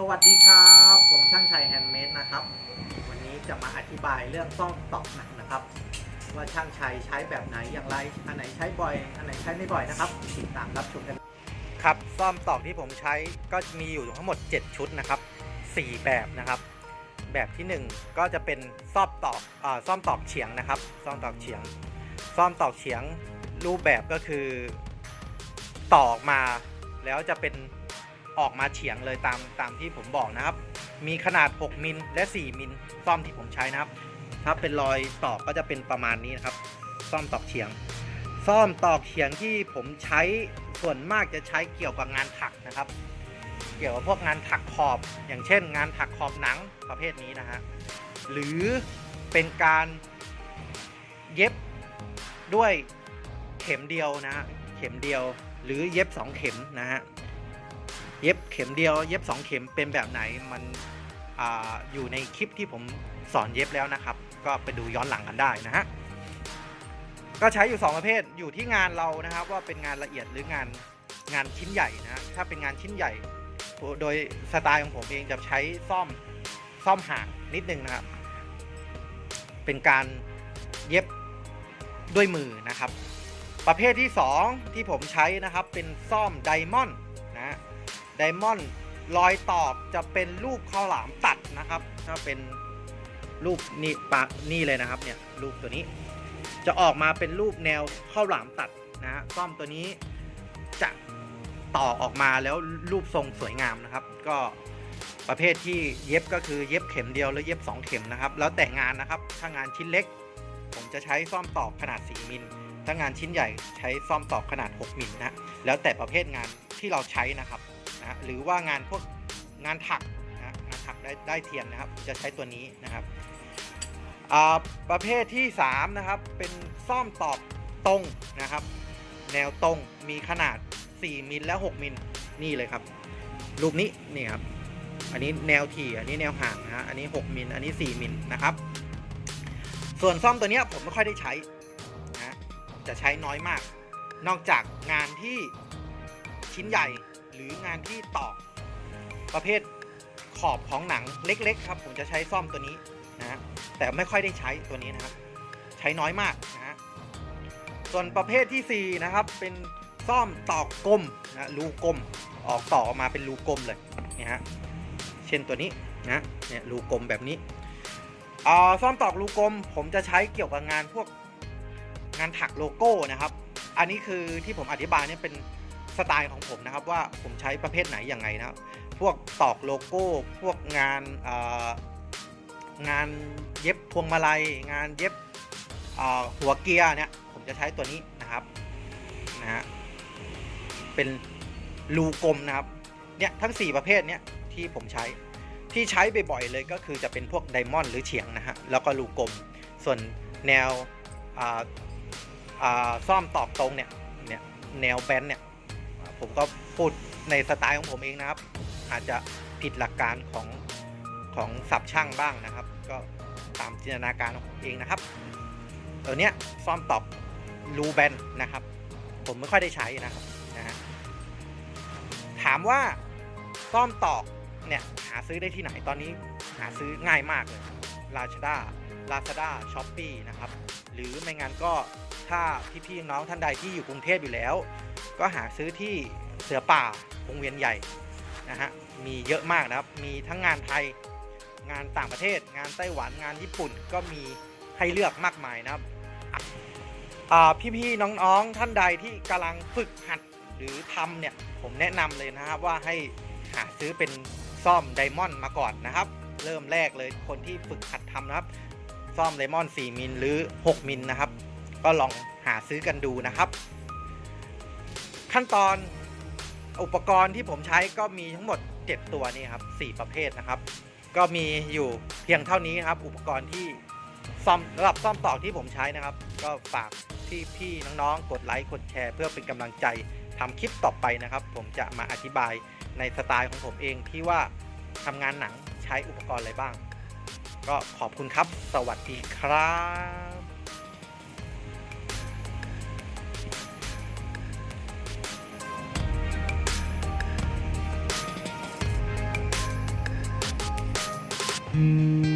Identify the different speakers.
Speaker 1: สวัสดีครับ ผมช่างชัยแฮนด์เมดนะครับ วันนี้จะมาอธิบายเรื่องซ่อมตอกหนักนะครับ ว่าช่างชัยใช้แบบไหนอย่างไรอันไหนใช้บ่อย อันไหนใช้ไม่บ่อยนะครับติดตามรับชมกันครับซ่อมตอกที่ผมใช้ก็มีอยู่ทั้งหมด 7 ชุดนะครับ 4 แบบนะครับ แบบที่ 1 ก็จะเป็นซ่อมตอกอาซ่อมตอกเฉียงนะครับ ซ่อมตอกเฉียง ซ่อมตอกเฉียงรูปแบบก็คือตอกมาแล้วจะเป็น ออกมาเฉียงเลยตามตามที่ผมบอกนะครับ มีขนาด 6 มิลและ 4 มิลซ่อมที่ผมใช้นะครับ ถ้าเป็นรอยตอกก็จะเป็นประมาณนี้นะครับ ซ่อมตอกเฉียง ซ่อมตอกเฉียงที่ผมใช้ส่วนมากจะใช้เกี่ยวกับงานถักนะครับ เกี่ยวกับพวกงานถักขอบ อย่างเช่น งานถักขอบหนังประเภทนี้นะฮะ หรือเป็นการเย็บด้วยเข็มเดียวนะฮะ เข็มเดียวหรือเย็บ 2 เข็มนะฮะ เย็บเข็มเดียว เย็บ 2 เข็มเป็นแบบไหนมันออยู่ในคลิปที่ผมสอนเย็บแล้วนะครับ ก็ไปดูย้อนหลังกันได้นะฮะก็ใช้อยู่ 2 ประเภทอยู่ที่งานเรานะครับ ว่าเป็นงานละเอียดหรืองานงานชิ้นใหญ่นะถ้าเป็นงานชิ้นใหญ่ โดยสไตล์ของผมเองจะใช้ซ่อมซ่อมห่างนิดนึงนะครับ เป็นการเย็บด้วยมือนะครับ ประเภทที่ 2 ที่ผมใช้นะครับเป็นซ่อมไดมอนด์ ไดมอนด์รอยตอกจะเป็นรูปข้าวหลามตัดนะครับ ถ้าเป็นรูปนี่ปะนี่เลยนะครับเนี่ยรูปตัวนี้ จะออกมาเป็นรูปแนวข้าวหลามตัดนะฮะซ่อมตัวนี้จะต่อออกมาแล้วรูปทรงสวยงามนะครับ ก็ประเภทที่เย็บก็คือเย็บเข็มเดียวหรือเย็บ 2 เข็มนะครับ แล้วแต่งานนะครับ ถ้างานชิ้นเล็ก ผมจะใช้ซ่อมตอกขนาด 4 มิล ถ้างานชิ้นใหญ่ใช้ซ่อมตอกขนาด 6 มิลนะ แล้วแต่ประเภทงานที่เราใช้นะครับ นะหรือว่างานพวกงานถักนะงานถักได้ได้เทียมนะครับจะใช้ตัวนี้นะครับประเภทที่3นะครับเป็นซ่อมตอกตรงนะครับ แนวตรงมีขนาด 4มิลและ6มิลนี่เลยครับรูปนี้นี่ครับอันนี้แนวถี่อันนี้แนวห่างนะฮะอันนี้ 6มิลอันนี้ 4มิลนะครับ ส่วนซ่อมตัวเนี้ยผมไม่ค่อยได้ใช้นะจะใช้น้อยมาก นอกจากงานที่ชิ้นใหญ่ หรืองานที่ตอกประเภทขอบของหนังเล็ก ๆ ครับ ผมจะใช้ซ่อมตัวนี้นะฮะแต่ไม่ค่อยได้ใช้ตัวนี้นะครับ ใช้น้อยมากนะฮะส่วนประเภทที่ 4 นะครับ เป็นซ่อมตอกกลมนะรูกลมออกต่อออกมาเป็นรูกลมเลยเนี่ยฮะเช่นตัวนี้นะเนี่ยรูกลมแบบนี้อ่าซ่อมตอกรูกลม ผมจะใช้เกี่ยวกับงานพวกงานถักโลโก้นะครับ อันนี้คือที่ผมอธิบายเนี่ยเป็น สไตล์ของผมนะครับว่าผมใช้ประเภทไหนอยังไงนะครับพวกตอกโลโก้ พวกงานงานเย็บพวงมาลัย งานเย็บหัวเกียร์เนี่ยผมจะใช้ตัวนี้นะครับนะฮะเป็นรูกลมนะครับเนี่ยทั้ง 4 ประเภทเนี่ยที่ผมใช้ที่ใช้บ่อยๆเลยก็คือจะเป็นพวกไดมอนด์หรือเฉียงนะฮะแล้วก็รูกลม ส่วนแนวอ่าอ่าซ่อมตอกตรงเนี่ยเนี่ยแนวแบนเนี่ย ผมก็พูดในสไตล์ของผมเองนะครับ อาจจะผิดหลักการของของสับช่างบ้างนะครับ ก็ตามจินตนาการของผมเองนะครับตัวเนี้ยซ่อมตอกรูแบนนะครับ ผมไม่ค่อยได้ใช้นะครับนะฮะถามว่าซ่อมตอกเนี่ยหาซื้อได้ที่ไหนตอนนี้หาซื้อง่ายมากเลย Lazada Lazada s h o p e e นะครับ หรือไม่งั้นก็ถ้าพี่ๆน้องท่านใดที่อยู่กรุงเทพอยู่แล้ว ก็หาซื้อที่เสือป่าวงเวียนใหญ่นะฮะมีเยอะมากนะครับ มีทั้งงานไทยงานต่างประเทศ งานไต้หวันงานญี่ปุ่นก็มีให้เลือกมากมายนะครับอะอ่พี่ๆน้องๆท่านใดที่กำลังฝึกหัดหรือทำเนี่ยผมแนะนำเลยนะครับว่าให้หาซื้อเป็นซ่อมไดมอนด์มาก่อนนะครับ เริ่มแรกเลยคนที่ฝึกหัดทำนะครับ ซ่อมไดมอนด์4มิลหรือ 6มิลนะครับ ก็ลองหาซื้อกันดูนะครับ ขั้นตอนอุปกรณ์ที่ผมใช้ก็มีทั้งหมด 7 ตัวนี่ครับ 4 ประเภทนะครับ ก็มีอยู่เพียงเท่านี้ครับ อุปกรณ์ที่ซ่อมสำหรับซ่อมตอกที่ผมใช้นะครับ ก็ฝากที่พี่น้องๆ กดไลค์ กดแชร์ เพื่อเป็นกำลังใจทำคลิปต่อไปนะครับ ผมจะมาอธิบายในสไตล์ของผมเองที่ว่าทำงานหนังใช้อุปกรณ์อะไรบ้าง ก็ขอบคุณครับ สวัสดีครับ
Speaker 2: อืม